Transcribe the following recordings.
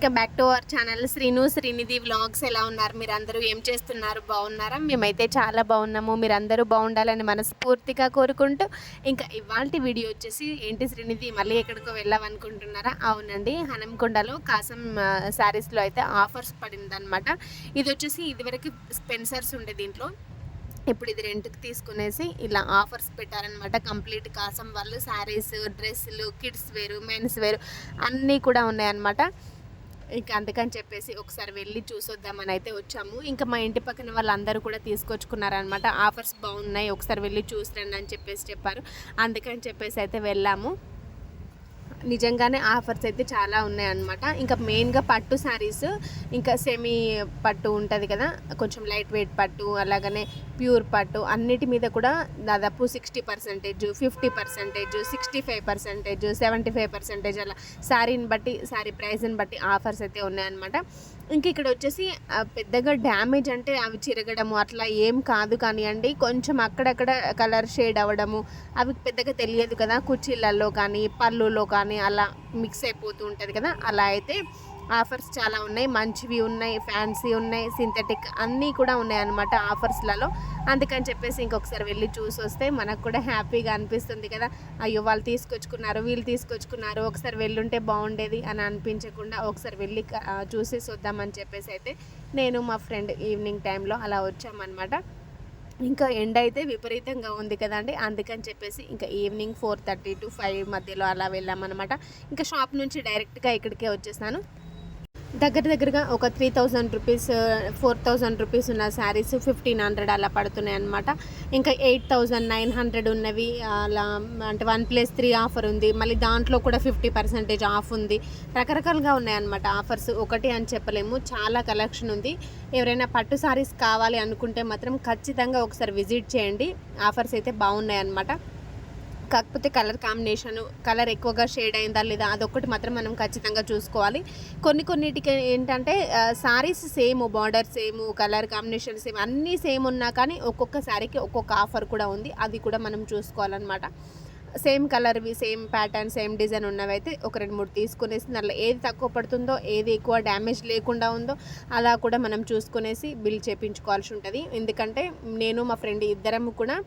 Welcome back to our channel Srinu Srinidhi vlogs ఎలా ఉన్నారు? మీరు అందరూ ఏం చేస్తున్నారు? బాగున్నారా? మేమైతే చాలా బాగున్నాము. మీరు అందరూ బాగుండాలని మనస్ఫూర్తిగా కోరుకుంటూ ఇంకా ఇవాళ వీడియో వచ్చేసి ఏంటి శ్రీనిధి? మళ్ళీ ఎక్కడికో వెళ్ళామనుకుంటున్నారా? అవునండి హనంకొండలో కాసం శారీస్లో అయితే ఆఫర్స్ పడిందనమాట ఇది వచ్చేసి ఇదివరకు స్పెన్సర్స్ ఉండే దీంట్లో. ఇప్పుడు ఇది రెంట్కి తీసుకునేసి ఇలా ఆఫర్స్ పెట్టారనమాట కంప్లీట్ కాసం వాళ్ళు శారీస్ డ్రెస్సులు కిడ్స్ వేరు మెన్స్ వేరు అన్నీ కూడా ఉన్నాయన్నమాట. ఇంకా అందుకని చెప్పేసి ఒకసారి వెళ్ళి చూసొద్దామని అయితే వచ్చాము. ఇంకా మా ఇంటి పక్కన వాళ్ళందరూ కూడా తీసుకొచ్చుకున్నారనమాట. ఆఫర్స్ బాగున్నాయి ఒకసారి వెళ్ళి చూసిరండి అని చెప్పేసి చెప్పారు. అందుకని చెప్పేసి అయితే వెళ్ళాము. నిజంగానే ఆఫర్స్ అయితే చాలా ఉన్నాయన్నమాట. ఇంకా మెయిన్గా పట్టు శారీస్ ఇంకా సెమీ పట్టు ఉంటుంది కదా కొంచెం లైట్ వెయిట్ పట్టు అలాగనే ప్యూర్ పట్టు అన్నిటి మీద కూడా దాదాపు sixty percentage fifty percentage sixty five percentage seventy five percentage అలా శారీని బట్టి శారీ ప్రైస్ని బట్టి ఆఫర్స్ అయితే ఉన్నాయన్నమాట. ఇంక ఇక్కడ వచ్చేసి పెద్దగా డ్యామేజ్ అంటే అవి చిరగడము అట్లా ఏం కాదు కానివ్వండి కొంచెం అక్కడక్కడ కలర్ షేడ్ అవ్వడము అవి పెద్దగా తెలియదు కదా కుర్చీలలో కానీ పళ్ళులో కానీ అలా మిక్స్ అయిపోతూ ఉంటుంది కదా. అలా అయితే ఆఫర్స్ చాలా ఉన్నాయి. మంచివి ఉన్నాయి ఫ్యాన్సీ ఉన్నాయి సింథటిక్ అన్నీ కూడా ఉన్నాయి అనమాట ఆఫర్స్లలో. అందుకని చెప్పేసి ఇంకొకసారి వెళ్ళి చూసి వస్తే మనకు కూడా హ్యాపీగా అనిపిస్తుంది కదా. అయ్యో వాళ్ళు తీసుకొచ్చుకున్నారు వీళ్ళు తీసుకొచ్చుకున్నారు ఒకసారి వెళ్ళుంటే బాగుండేది అని అనిపించకుండా ఒకసారి వెళ్ళి చూసేసి వద్దామని చెప్పేసి అయితే నేను మా ఫ్రెండ్ ఈవినింగ్ టైంలో అలా వచ్చామన్నమాట. ఇంకా ఎండ అయితే విపరీతంగా ఉంది కదండి అందుకని చెప్పేసి ఇంకా evening four thirty to five మధ్యలో అలా వెళ్ళామన్నమాట. ఇంకా షాప్ నుంచి డైరెక్ట్గా ఇక్కడికే వచ్చేసాను దగ్గర దగ్గరగా ఒక three thousand rupees four thousand rupees ఉన్న శారీస్ ఫిఫ్టీన్ హండ్రెడ్ అలా పడుతున్నాయి అనమాట ఇంకా ఎయిట్ థౌజండ్ నైన్ హండ్రెడ్ ఉన్నవి అలా అంటే వన్ ప్లస్ త్రీ ఆఫర్ ఉంది. మళ్ళీ దాంట్లో కూడా ఫిఫ్టీ పర్సెంటేజ్ ఆఫ్ ఉంది. రకరకాలుగా ఉన్నాయన్నమాట ఆఫర్స్ ఒకటి అని చెప్పలేము. చాలా కలెక్షన్ ఉంది. ఎవరైనా పట్టు శారీస్ కావాలి అనుకుంటే మాత్రం ఖచ్చితంగా ఒకసారి విజిట్ చేయండి. ఆఫర్స్ అయితే బాగున్నాయి అన్నమాట. కాకపోతే కలర్ కాంబినేషన్ కలర్ ఎక్కువగా షేడ్ అయిందా లేదా అదొకటి మాత్రం మనం ఖచ్చితంగా చూసుకోవాలి. కొన్ని కొన్నిటికి ఏంటంటే saris same border same colour combination same అన్నీ సేమ్ ఉన్నా కానీ ఒక్కొక్క శారీకి ఒక్కొక్క ఆఫర్ కూడా ఉంది. అది కూడా మనం చూసుకోవాలన్నమాట. సేమ్ కలర్వి సేమ్ ప్యాటర్న్ సేమ్ డిజైన్ ఉన్నవి అయితే ఒక రెండు మూడు తీసుకునేసి దాంట్లో ఏది తక్కువ పడుతుందో ఏది ఎక్కువ డ్యామేజ్ లేకుండా ఉందో అలా కూడా మనం చూసుకునేసి బిల్ చేపించుకోవాల్సి ఉంటుంది. ఎందుకంటే నేను మా ఫ్రెండ్ ఇద్దరం కూడా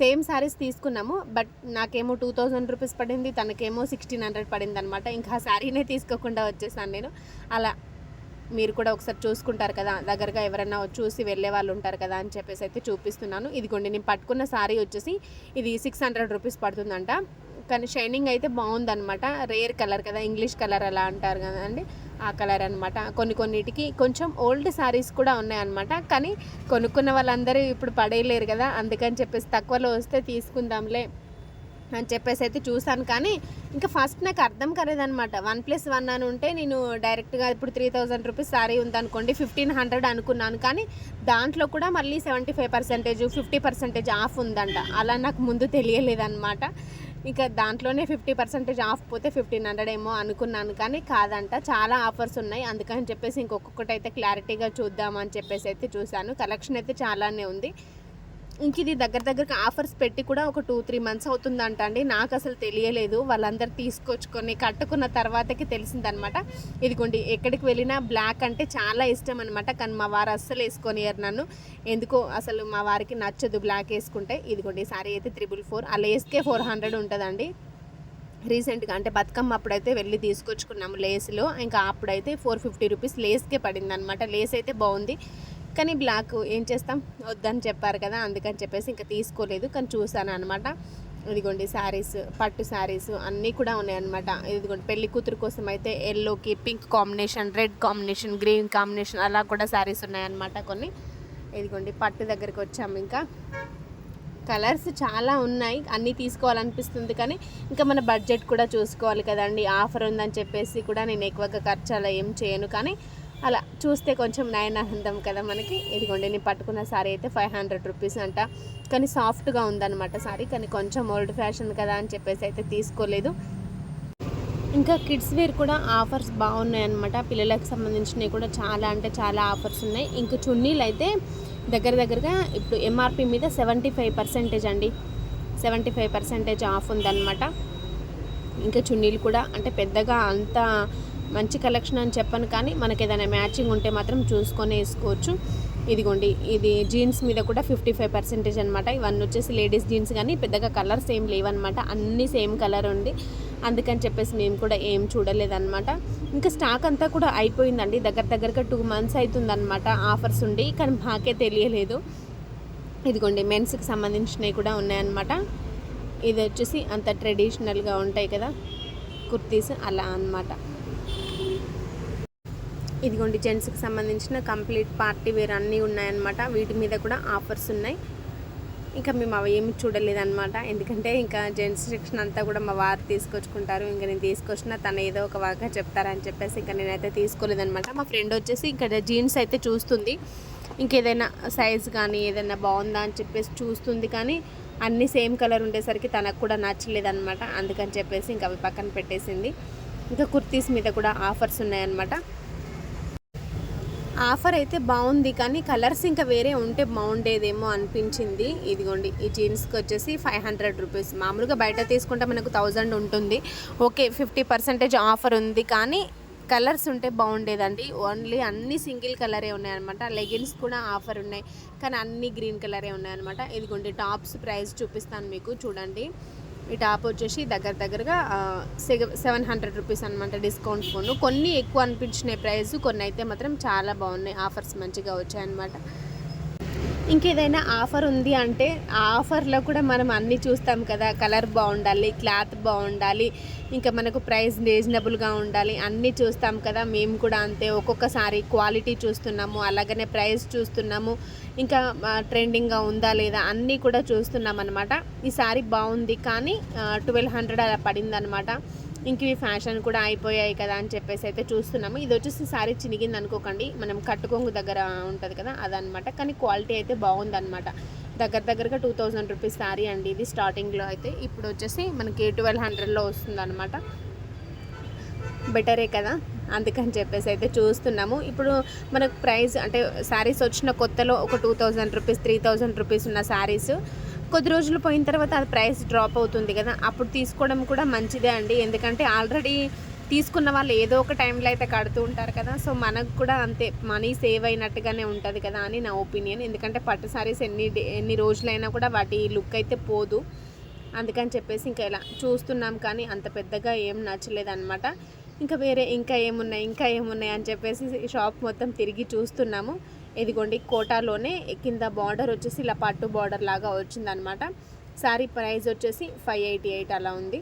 సేమ్ శారీస్ తీసుకున్నాము బట్ నాకేమో టూ థౌజండ్ రూపీస్ పడింది తనకేమో సిక్స్టీన్ హండ్రెడ్ పడింది అనమాట ఇంకా శారీనే తీసుకోకుండా వచ్చేసాను నేను. అలా మీరు కూడా ఒకసారి చూసుకుంటారు కదా దగ్గరగా ఎవరైనా చూసి వెళ్ళే వాళ్ళు ఉంటారు కదా అని చెప్పేసి అయితే చూపిస్తున్నాను. ఇదిగోండి నేను పట్టుకున్న శారీ వచ్చేసి ఇది సిక్స్ హండ్రెడ్ రూపీస్ పడుతుందంట. కానీ షైనింగ్ అయితే బాగుందనమాట. రేర్ కలర్ కదా ఇంగ్లీష్ కలర్ అలా అంటారు కదండి. ఆ కలర్ అనమాట కొన్ని కొన్నిటికి కొంచెం ఓల్డ్ శారీస్ కూడా ఉన్నాయన్నమాట. కానీ కొనుక్కున్న వాళ్ళందరూ ఇప్పుడు పడేయలేరు కదా. అందుకని చెప్పేసి తక్కువలో వస్తే తీసుకుందాంలే అని చెప్పేసి అయితే చూసాను కానీ ఇంకా ఫస్ట్ నాకు అర్థం కాలేదనమాట వన్ ప్లస్ వన్ అని ఉంటే నేను డైరెక్ట్గా ఇప్పుడు త్రీ థౌజండ్ రూపీస్ సారీ ఉందనుకోండి ఫిఫ్టీన్ హండ్రెడ్ అనుకున్నాను. కానీ దాంట్లో కూడా మళ్ళీ seventy five percentage fifty percentage off ఉందంట. అలా నాకు ముందు తెలియలేదన్నమాట. ఇంకా దాంట్లోనే ఫిఫ్టీ పర్సెంటేజ్ ఆఫ్ పోతే ఫిఫ్టీన్ హండ్రెడ్ ఏమో అనుకున్నాను కానీ కాదంట. చాలా ఆఫర్స్ ఉన్నాయి. అందుకని చెప్పేసి ఇంకొకటి అయితే క్లారిటీగా చూద్దామని చెప్పేసి అయితే చూశాను. కలెక్షన్ అయితే చాలానే ఉంది. ఇంక ఇది దగ్గర దగ్గరకు ఆఫర్స్ పెట్టి కూడా ఒక టూ త్రీ మంత్స్ అవుతుందంట అండి. నాకు అసలు తెలియలేదు. వాళ్ళందరూ తీసుకొచ్చుకొని కట్టుకున్న తర్వాతకి తెలిసిందనమాట. ఇదిగోండి ఎక్కడికి వెళ్ళినా బ్లాక్ అంటే చాలా ఇష్టం అనమాట కానీ మా వారు అస్సలు వేసుకొనియరు నన్ను. ఎందుకో అసలు మా వారికి నచ్చదు బ్లాక్ వేసుకుంటే. ఇదిగోండి సారీ అయితే త్రిబుల్ ఫోర్ ఆ లేస్కే ఫోర్ హండ్రెడ్ ఉంటుందండి. రీసెంట్గా అంటే బతుకమ్మ అప్పుడైతే వెళ్ళి తీసుకొచ్చుకున్నాము లేస్లో ఇంకా అప్పుడైతే ఫోర్ ఫిఫ్టీ రూపీస్ లేస్కే పడింది అనమాట లేస్ అయితే బాగుంది. కానీ బ్లాక్ ఏం చేస్తాం? వద్దని చెప్పారు కదా అందుకని చెప్పేసి ఇంకా తీసుకోలేదు. కానీ చూసాను అనమాట ఇదిగోండి శారీస్ పట్టు శారీస్ అన్నీ కూడా ఉన్నాయన్నమాట. ఇదిగోండి పెళ్ళి కూతురు కోసం అయితే ఎల్లోకి pink combination red combination green combination అలా కూడా శారీస్ ఉన్నాయన్నమాట కొన్ని. ఇదిగోండి పట్టు దగ్గరికి వచ్చాము ఇంకా. కలర్స్ చాలా ఉన్నాయి. అన్నీ తీసుకోవాలనిపిస్తుంది కానీ ఇంకా మన బడ్జెట్ కూడా చూసుకోవాలి కదండి. ఆఫర్ ఉందని చెప్పేసి కూడా నేను ఎక్కువగా ఖర్చు అలా ఏం చేయను. కానీ అలా చూస్తే కొంచెం నయనానందం కదా మనకి. ఇదిగోండి నేను పట్టుకున్న సారీ అయితే ఫైవ్ హండ్రెడ్ రూపీస్ అంట. కానీ సాఫ్ట్గా ఉందన్నమాట సారీ. కానీ కొంచెం ఓల్డ్ ఫ్యాషన్ కదా అని చెప్పేసి అయితే తీసుకోలేదు. ఇంకా కిడ్స్ వేర్ కూడా ఆఫర్స్ బాగున్నాయి అనమాట పిల్లలకు సంబంధించినవి కూడా చాలా అంటే చాలా ఆఫర్స్ ఉన్నాయి. ఇంకా చున్నీలు అయితే దగ్గర దగ్గరగా ఇప్పుడు ఎంఆర్పి మీద సెవెంటీ ఫైవ్ పర్సెంటేజ్ అండి. సెవెంటీ ఫైవ్ పర్సెంటేజ్ ఆఫ్ ఉందన్నమాట. ఇంకా చున్నీలు కూడా అంటే పెద్దగా అంత మంచి కలెక్షన్ అని చెప్పను కానీ మనకి ఏదైనా మ్యాచింగ్ ఉంటే మాత్రం చూసుకొని వేసుకోవచ్చు. ఇదిగోండి ఇది జీన్స్ మీద కూడా ఫిఫ్టీ ఫైవ్ పర్సెంటేజ్ అనమాట ఇవన్నీ వచ్చేసి లేడీస్ జీన్స్ కానీ పెద్దగా కలర్స్ ఏం లేవన్నమాట. అన్నీ సేమ్ కలర్ ఉంది. అందుకని చెప్పేసి మేము కూడా ఏం చూడలేదన్నమాట. ఇంకా స్టాక్ అంతా కూడా అయిపోయిందండి. దగ్గర దగ్గరగా టూ మంత్స్ అవుతుందన్నమాట ఆఫర్స్ ఉండి కానీ మాకే తెలియలేదు. ఇదిగోండి మెన్స్కి సంబంధించినవి కూడా ఉన్నాయన్నమాట. ఇది వచ్చేసి అంత ట్రెడిషనల్గా ఉంటాయి కదా కుర్తీస్ అలా అన్నమాట. ఇదిగోండి జెంట్స్కి సంబంధించిన కంప్లీట్ పార్టీ వేర్ అన్నీ ఉన్నాయన్నమాట. వీటి మీద కూడా ఆఫర్స్ ఉన్నాయి. ఇంకా మేము అవి ఏమి చూడలేదన్నమాట. ఎందుకంటే ఇంకా జెంట్స్ సెక్షన్ అంతా కూడా మా వారు తీసుకొచ్చుకుంటారు. ఇంకా నేను తీసుకొచ్చిన తను ఏదో ఒక వాగా చెప్తారని చెప్పేసి ఇంకా నేనైతే తీసుకోలేదన్నమాట. మా ఫ్రెండ్ వచ్చేసి ఇక్కడ జీన్స్ అయితే చూస్తుంది. ఇంకేదైనా సైజ్ కానీ ఏదైనా బాగుందా అని చెప్పేసి చూస్తుంది కానీ అన్నీ సేమ్ కలర్ ఉండేసరికి తనకు కూడా నచ్చలేదన్నమాట. అందుకని చెప్పేసి ఇంకా అవి పక్కన పెట్టేసింది. ఇంకా కుర్తీస్ మీద కూడా ఆఫర్స్ ఉన్నాయన్నమాట. ఆఫర్ అయితే బాగుంది కానీ కలర్స్ ఇంకా వేరే ఉంటే బాగుండేదేమో అనిపించింది. ఇదిగోండి ఈ జీన్స్కి వచ్చేసి ఫైవ్ హండ్రెడ్ రూపీస్. మామూలుగా బయట తీసుకుంటే మనకు థౌజండ్ ఉంటుంది. ఓకే ఫిఫ్టీ పర్సెంటేజ్ ఆఫర్ ఉంది కానీ కలర్స్ ఉంటే బాగుండేదండి. ఓన్లీ అన్ని సింగిల్ కలరే ఉన్నాయన్నమాట. లెగిన్స్ కూడా ఆఫర్ ఉన్నాయి కానీ అన్ని గ్రీన్ కలరే ఉన్నాయన్నమాట. ఇదిగోండి టాప్స్ ప్రైస్ చూపిస్తాను మీకు చూడండి. ఈ టాప్ వచ్చేసి దగ్గర దగ్గరగా సెవెన్ హండ్రెడ్ రూపీస్ అనమాట డిస్కౌంట్ ఫోన్. కొన్ని ఎక్కువ అనిపించినాయి ప్రైస్ కొన్ని అయితే మాత్రం చాలా బాగున్నాయి. ఆఫర్స్ మంచిగా వచ్చాయన్నమాట. ఇంకేదైనా ఆఫర్ ఉంది అంటే ఆ ఆఫర్లో కూడా మనం అన్నీ చూస్తాం కదా. కలర్ బాగుండాలి క్లాత్ బాగుండాలి ఇంకా మనకు ప్రైస్ రీజనబుల్గా ఉండాలి అన్నీ చూస్తాం కదా. మేము కూడా అంతే ఒక్కొక్కసారి క్వాలిటీ చూస్తున్నాము అలాగనే ప్రైస్ చూస్తున్నాము ఇంకా ట్రెండింగ్గా ఉందా లేదా అన్నీ కూడా చూస్తున్నాం అనమాట ఈ బాగుంది కానీ ట్వెల్వ్ హండ్రెడ్ అలా పడిందనమాట ఇంక ఇవి ఫ్యాషన్ కూడా అయిపోయాయి కదా అని చెప్పేసి అయితే చూస్తున్నాము. ఇది వచ్చేసి సారీ చినిగింది అనుకోకండి. మనం కట్టుకొంగు దగ్గర ఉంటుంది కదా అదనమాట కానీ క్వాలిటీ అయితే బాగుందన్నమాట. దగ్గర దగ్గరగా టూ థౌజండ్ రూపీస్ శారీ అండి ఇది స్టార్టింగ్లో అయితే. ఇప్పుడు వచ్చేసి మనకి ట్వెల్వ్ హండ్రెడ్లో వస్తుంది అనమాట బెటరే కదా అందుకని చెప్పేసి అయితే చూస్తున్నాము. ఇప్పుడు మనకు ప్రైస్ అంటే శారీస్ వచ్చిన కొత్తలో ఒక two thousand rupees three thousand rupees ఉన్న శారీస్ కొద్ది రోజులు పోయిన తర్వాత అది ప్రైస్ డ్రాప్ అవుతుంది కదా. అప్పుడు తీసుకోవడం కూడా మంచిదే అండి. ఎందుకంటే ఆల్రెడీ తీసుకున్న వాళ్ళు ఏదో ఒక టైంలో అయితే కడుతూ ఉంటారు కదా. సో మనకు కూడా అంతే మనీ సేవ్ అయినట్టుగానే ఉంటుంది కదా అని నా ఒపీనియన్. ఎందుకంటే పట్టు సారీస్ ఎన్ని ఎన్ని రోజులైనా కూడా వాటి లుక్ అయితే పోదు. అందుకని చెప్పేసి ఇంకా ఇలా చూస్తున్నాం కానీ అంత పెద్దగా ఏం నచ్చలేదన్నమాట. ఇంకా వేరే ఇంకా ఏమున్నాయి ఇంకా ఏమున్నాయి అని చెప్పేసి షాప్ మొత్తం తిరిగి చూస్తున్నాము. ఇదిగోండి కోటాలోనే కింద బార్డర్ వచ్చేసి ఇలా పట్టు బార్డర్ లాగా వచ్చిందనమాట. శారీ ప్రైస్ వచ్చేసి ఫైవ్ ఎయిటీ ఎయిట్ అలా ఉంది.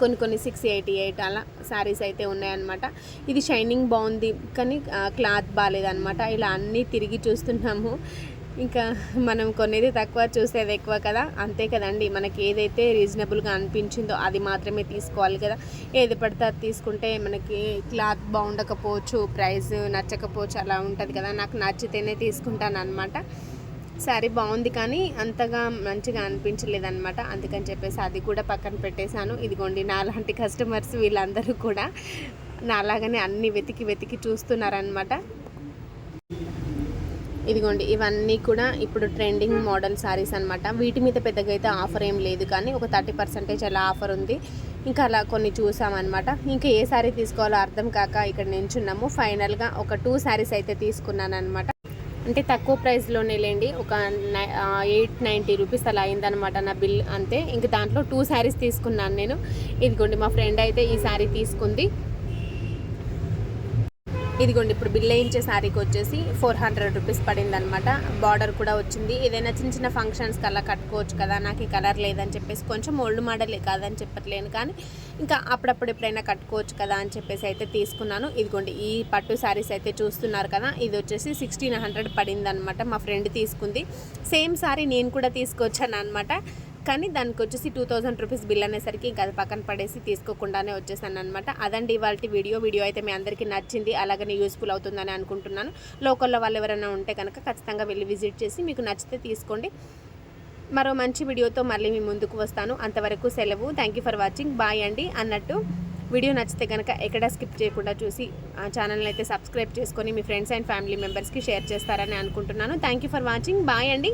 కొన్ని కొన్ని సిక్స్ ఎయిటీ ఎయిట్ అలా శారీస్ అయితే ఉన్నాయన్నమాట. ఇది షైనింగ్ బాగుంది కానీ క్లాత్ బాగాలేదనమాట ఇలా అన్నీ తిరిగి చూస్తున్నాము. ఇంకా మనం కొనేది తక్కువ చూసేది ఎక్కువ కదా? అంతే కదండి. మనకి ఏదైతే రీజనబుల్గా అనిపించిందో అది మాత్రమే తీసుకోవాలి కదా. ఏది పడితే అది తీసుకుంటే మనకి క్లాత్ బాగుండకపోవచ్చు ప్రైస్ నచ్చకపోవచ్చు అలా ఉంటుంది కదా. నాకు నచ్చితేనే తీసుకుంటాను అనమాట శారీ బాగుంది కానీ అంతగా మంచిగా అనిపించలేదన్నమాట. అందుకని చెప్పేసి అది కూడా పక్కన పెట్టేశాను. ఇదిగోండి నాలాంటి కస్టమర్స్ వీళ్ళందరూ కూడా నాలాగానే అన్ని వెతికి వెతికి చూస్తున్నారనమాట ఇదిగోండి ఇవన్నీ కూడా ఇప్పుడు ట్రెండింగ్ మోడల్ శారీస్ అనమాట వీటి మీద పెద్దగా అయితే ఆఫర్ ఏం లేదు కానీ ఒక థర్టీ పర్సెంటేజ్ అలా ఆఫర్ ఉంది. ఇంకా అలా కొన్ని చూసామన్నమాట. ఇంకా ఏ శారీ తీసుకోవాలో అర్థం కాక ఇక్కడ నించున్నాము. ఫైనల్గా ఒక టూ శారీస్ అయితే తీసుకున్నాను అనమాట అంటే తక్కువ ప్రైస్లోనే లేండి ఒక ఎయిట్ నైంటీ రూపీస్ అలా అయిందనమాట నా బిల్ అంతే. ఇంక దాంట్లో టూ శారీస్ తీసుకున్నాను నేను. ఇదిగోండి మా ఫ్రెండ్ అయితే ఈ శారీ తీసుకుంది. ఇదిగోండి ఇప్పుడు బిల్ వేయించే శారీకి వచ్చేసి ఫోర్ హండ్రెడ్ రూపీస్ పడింది అనమాట బార్డర్ కూడా వచ్చింది. ఏదైనా చిన్న చిన్న ఫంక్షన్స్కి అలా కట్టుకోవచ్చు కదా నాకు ఈ కలర్ లేదని చెప్పేసి కొంచెం ఓల్డ్ మోడలే కాదని చెప్పట్లేను కానీ ఇంకా అప్పుడప్పుడు ఎప్పుడైనా కట్టుకోవచ్చు కదా అని చెప్పేసి అయితే తీసుకున్నాను. ఇదిగోండి ఈ పట్టు శారీస్ అయితే చూస్తున్నారు కదా ఇది వచ్చేసి సిక్స్టీన్ హండ్రెడ్ పడింది అనమాట మా ఫ్రెండ్ తీసుకుంది. సేమ్ శారీ నేను కూడా తీసుకొచ్చాను అనమాట. కానీ దానికి వచ్చేసి టూ థౌజండ్ రూపీస్ బిల్ అనేసరికి ఇంకా అది పక్కన పడేసి తీసుకోకుండానే వచ్చేసాను అనమాట అదండి ఇవాళ వీడియో. వీడియో అయితే మీ అందరికీ నచ్చింది అలాగనే యూస్ఫుల్ అవుతుందని అనుకుంటున్నాను. లోకల్లో వాళ్ళు ఎవరైనా ఉంటే కనుక ఖచ్చితంగా వెళ్ళి విజిట్ చేసి మీకు నచ్చితే తీసుకోండి. మరో మంచి వీడియోతో మళ్ళీ మీ ముందుకు వస్తాను. అంతవరకు సెలవు. Thank you for watching bye అండి. అన్నట్టు వీడియో నచ్చితే కనుక ఎక్కడ స్కిప్ చేయకుండా చూసి ఆ ఛానల్ని అయితే సబ్స్క్రైబ్ చేసుకొని మీ ఫ్రెండ్స్ అండ్ ఫ్యామిలీ మెంబర్స్కి షేర్ చేస్తారని అనుకుంటున్నాను. Thank you for watching bye అండి.